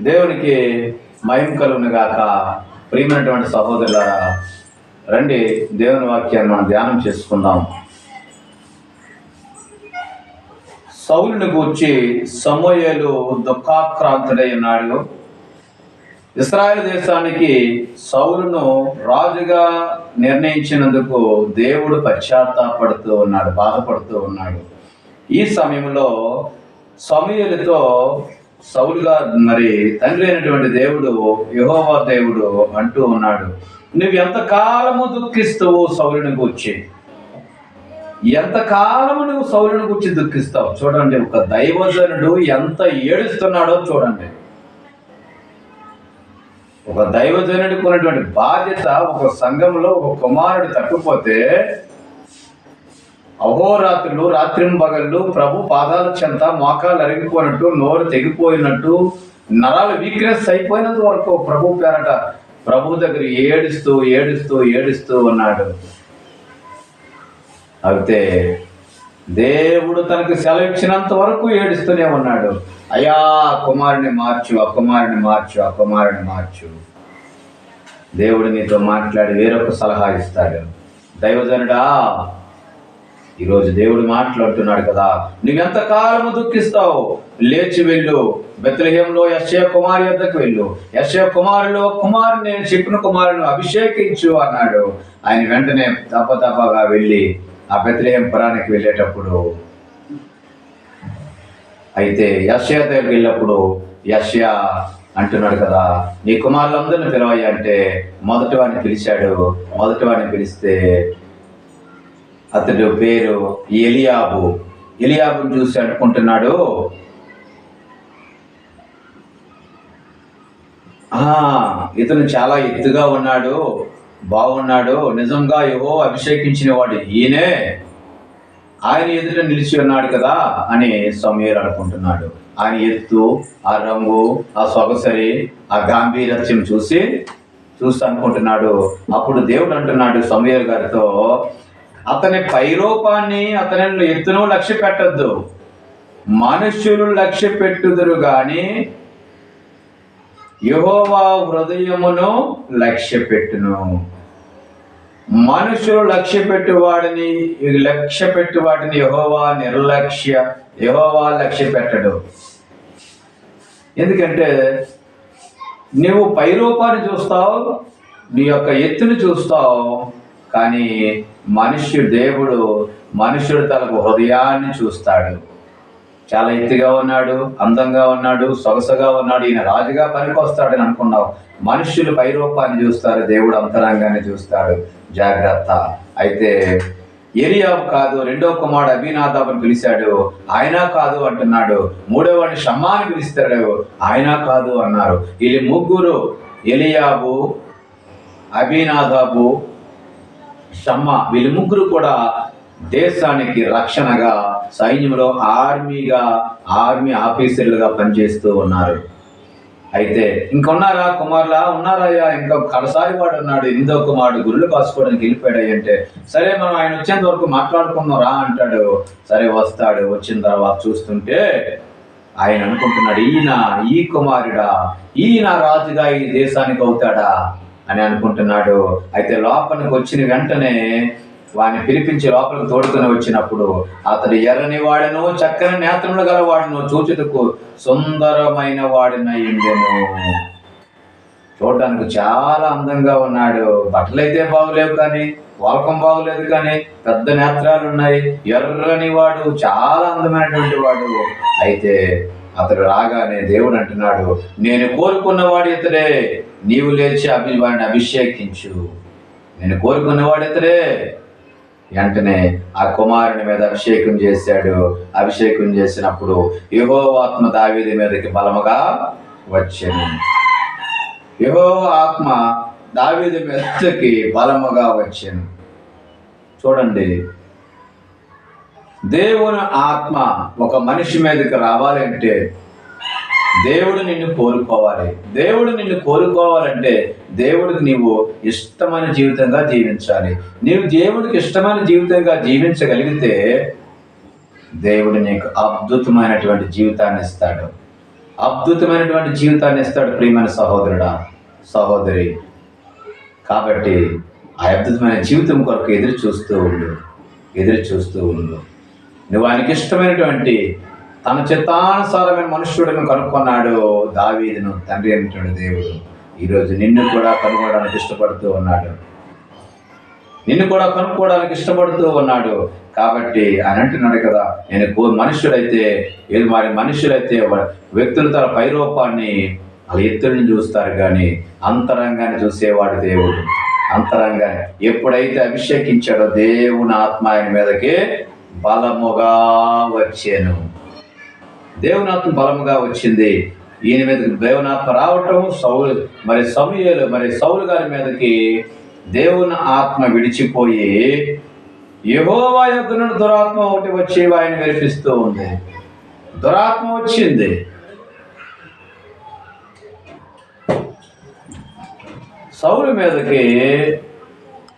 దేవునికి మయం కలుగును గాక. ప్రియమైనటువంటి సహోదరులారా రండి దేవుని వాక్యాన్ని మనం ధ్యానం చేసుకుందాం. సౌలుని గూర్చి సమూయేలు దుఃఖాక్రాంతుడై ఉన్నాడు. ఇస్రాయల్ దేశానికి సౌలును రాజుగా నిర్ణయించినందుకు దేవుడు పశ్చాత్తాపడుతూ ఉన్నాడు బాధపడుతూ ఉన్నాడు. ఈ సమయంలో సమయలతో సౌలుగా మరి తండ్రి అయినటువంటి దేవుడు యహోవా దేవుడు అంటూ ఉన్నాడు. నువ్వు ఎంతకాలము దుఃఖిస్తావు సౌలుని కూర్చి ఎంతకాలము నువ్వు సౌలుని కూర్చి దుఃఖిస్తావు? చూడండి ఒక దైవజనుడు ఎంత ఏడుస్తున్నాడో చూడండి. ఒక దైవజనుడికి ఉన్నటువంటి బాధ్యత ఒక సంఘంలో ఒక కుమారుడు తప్పిపోతే అహోరాత్రులు రాత్రింబగళ్ళు ప్రభు పాదాల చెంత మోకాలు అరిగిపోయినట్టు నోరు తెగిపోయినట్టు నరాలు వీక్నెస్ అయిపోయినంత వరకు ప్రభు పేరట ప్రభు దగ్గర ఏడుస్తూ ఏడుస్తూ ఏడుస్తూ ఉన్నాడు. అయితే దేవుడు తనకు సెలవు ఇచ్చినంత వరకు ఏడుస్తూనే ఉన్నాడు. అయ్యా కుమారుని మార్చు ఆ కుమారుని మార్చు ఆ కుమారుని మార్చు. దేవుడు నీతో మాట్లాడి వేరొక సలహా ఇస్తాడు. దైవజనుడా ఈరోజు దేవుడు మాట్లాడుతున్నాడు కదా. నువ్వెంత కాలము దుఃఖిస్తావు? లేచి వెళ్ళు. బెత్లహేంలో యశ్య కుమారి వద్దకు వెళ్ళు. యశ్య కుమారులో కుమారుని చెప్పిన కుమారుని అభిషేకించు అన్నాడు. ఆయన వెంటనే తప్పతప్పగా వెళ్ళి ఆ బెత్లహేం పురానికి వెళ్ళేటప్పుడు అయితే యశ్య దగ్గరికి వెళ్ళినప్పుడు యశ్య అంటున్నాడు కదా నీ కుమారులందరిని పిలవయ్య అంటే మొదటి వాడిని పిలిచాడు. మొదటి వాడిని పిలిస్తే అతడు పేరు ఎలియాబు. ఎలియాబుని చూసి అనుకుంటున్నాడు ఇతను చాలా ఎత్తుగా ఉన్నాడు బాగున్నాడు నిజంగా ఏవో అభిషేకించిన వాడు ఈయనే. ఆయన ఎదుట నిలిచి ఉన్నాడు కదా అని సమీర్ అనుకుంటున్నాడు. ఆయన ఎత్తు ఆ రంగు ఆ సొగసరి ఆ గాంభీరత్యం చూసి చూసి అనుకుంటున్నాడు. అప్పుడు దేవుడు అంటున్నాడు సమీర్ గారితో అతని పైరూపాన్ని అతని ఎత్తును లక్ష్య పెట్టద్దు. మనుష్యులు లక్ష్య పెట్టుదురు గాని యహోవా హృదయమును లక్ష్య పెట్టును. మనుషులు లక్ష్య పెట్టువాడిని లక్ష్య పెట్టువాటిని యహోవా నిర్లక్ష్య యహోవా లక్ష్య పెట్టడు. ఎందుకంటే నువ్వు పైరూపాన్ని చూస్తావు నీ యొక్క ఎత్తుని చూస్తావు కానీ మనుష్యుడు దేవుడు మనుష్యుడు తనకు హృదయాన్ని చూస్తాడు. చాలా ఎత్తుగా ఉన్నాడు అందంగా ఉన్నాడు సొగసగా ఉన్నాడు ఈయన రాజుగా పనికొస్తాడని అనుకున్నావు. మనుష్యులు పైరూపాన్ని చూస్తారు దేవుడు అంతరంగాన్ని చూస్తాడు. జాగ్రత్త. అయితే ఏలియాబు కాదు రెండో కుమారుడు అభినాథాబుని పిలిచాడు. ఆయన కాదు అంటున్నాడు. మూడో వాడిని షమ్మాని పిలుస్తాడు. ఆయన కాదు అన్నారు. వీళ్ళు ముగ్గురు ఎలియాబు అభినాదాబు షమ్మ. వీళ్ళు ముగ్గురు కూడా దేశానికి రక్షణగా సైన్యంలో ఆర్మీగా ఆర్మీ ఆఫీసర్లుగా పనిచేస్తూ ఉన్నారు. అయితే ఇంకొన్నారా కుమారులా? ఉన్నారయ్యా ఇంకా కడసారి వాడు ఉన్నాడు. ఎనిమిదో కుమారుడు గుళ్ళు కాసుకోవడానికి వెళ్ళిపోయాడు అంటే సరే మనం ఆయన వచ్చేంత వరకు మాట్లాడుకుందాం రా అంటాడు. సరే వస్తాడు. వచ్చిన తర్వాత చూస్తుంటే ఆయన అనుకుంటున్నాడు ఈయన ఈ కుమారుడా ఈయన రాజుగా ఈ దేశానికి అవుతాడా? అని అనుకుంటున్నాడు. అయితే లోపలికి వచ్చిన వెంటనే వాడిని పిలిపించి లోపలికి తోడుకొని వచ్చినప్పుడు అతడు ఎర్రని వాడను చక్కని నేత్రములు గలవాడును చూచుటకు సుందరమైన వాడినయ్యుండెను చూడటానికి చాలా అందంగా ఉన్నాడు. బట్టలైతే బాగులేవు కానీ వాల్కం బాగులేదు కానీ పెద్ద నేత్రాలు ఉన్నాయి ఎర్రని వాడు చాలా అందమైనటువంటి వాడు. అయితే అతడు రాగానే దేవుడు అంటున్నాడు నేను కోరుకున్నవాడు ఇతడే. నీవు లేచి అభి వాడిని అభిషేకించు. నేను కోరుకున్నవాడు వెంటనే ఆ కుమారుని మీద అభిషేకం చేశాడు. అభిషేకం చేసినప్పుడు యహోవాత్మ దావీది మీదకి బలముగా వచ్చాను. యహో ఆత్మ దావీదు మీదకి బలముగా వచ్చాను. చూడండి. దేవుని ఆత్మ ఒక మనిషి మీదకి రావాలంటే దేవుడు నిన్ను కోరుకోవాలి. దేవుడు నిన్ను కోరుకోవాలంటే దేవుడికి నీవు ఇష్టమైన జీవితంగా జీవించాలి. నీవు దేవుడికి ఇష్టమైన జీవితంగా జీవించగలిగితే దేవుడు నీకు అద్భుతమైనటువంటి జీవితాన్ని ఇస్తాడు. అద్భుతమైనటువంటి జీవితాన్ని ఇస్తాడు ప్రియమైన సహోదరుడా సహోదరి. కాబట్టి ఆ అద్భుతమైన జీవితం కొరకు ఎదురు చూస్తూ ఉండు. ఎదురు చూస్తూ ఉండు. నువ్వు ఆయనకి ఇష్టమైనటువంటి తన చిత్తానుసారమైన మనుష్యుడిని కనుక్కున్నాడు దావీదును తండ్రి అయినటువంటి దేవుడు. ఈరోజు నిన్ను కూడా కనుక్కోవడానికి ఇష్టపడుతూ ఉన్నాడు. నిన్ను కూడా కనుక్కోవడానికి ఇష్టపడుతూ ఉన్నాడు. కాబట్టి ఆయన అంటున్నాడు కదా నేను కో- మనుష్యుడైతే ఏది మరి మనుష్యులైతే వ్యక్తులు వ్యక్తుల తన పైరూపాన్ని వాళ్ళ ఎత్తుడిని చూస్తారు కానీ అంతరంగాన్ని చూసేవాడు దేవుడు. అంతరంగాన్ని ఎప్పుడైతే అభిషేకించాడో దేవుని ఆత్మ ఆయన మీదకి బలముగా వచ్చాను. దేవుని ఆత్మ బలముగా వచ్చింది. ఈయన మీదకి దేవుని రావటం సౌలు మరి సమయలు మరి సౌలు గారి మీదకి దేవుని ఆత్మ విడిచిపోయి యహోవా యొక్క నుండి దురాత్మ ఒకటి వచ్చి ఆయన మెరిపిస్తూ ఉంది. దురాత్మ వచ్చింది. సౌలు మీదకి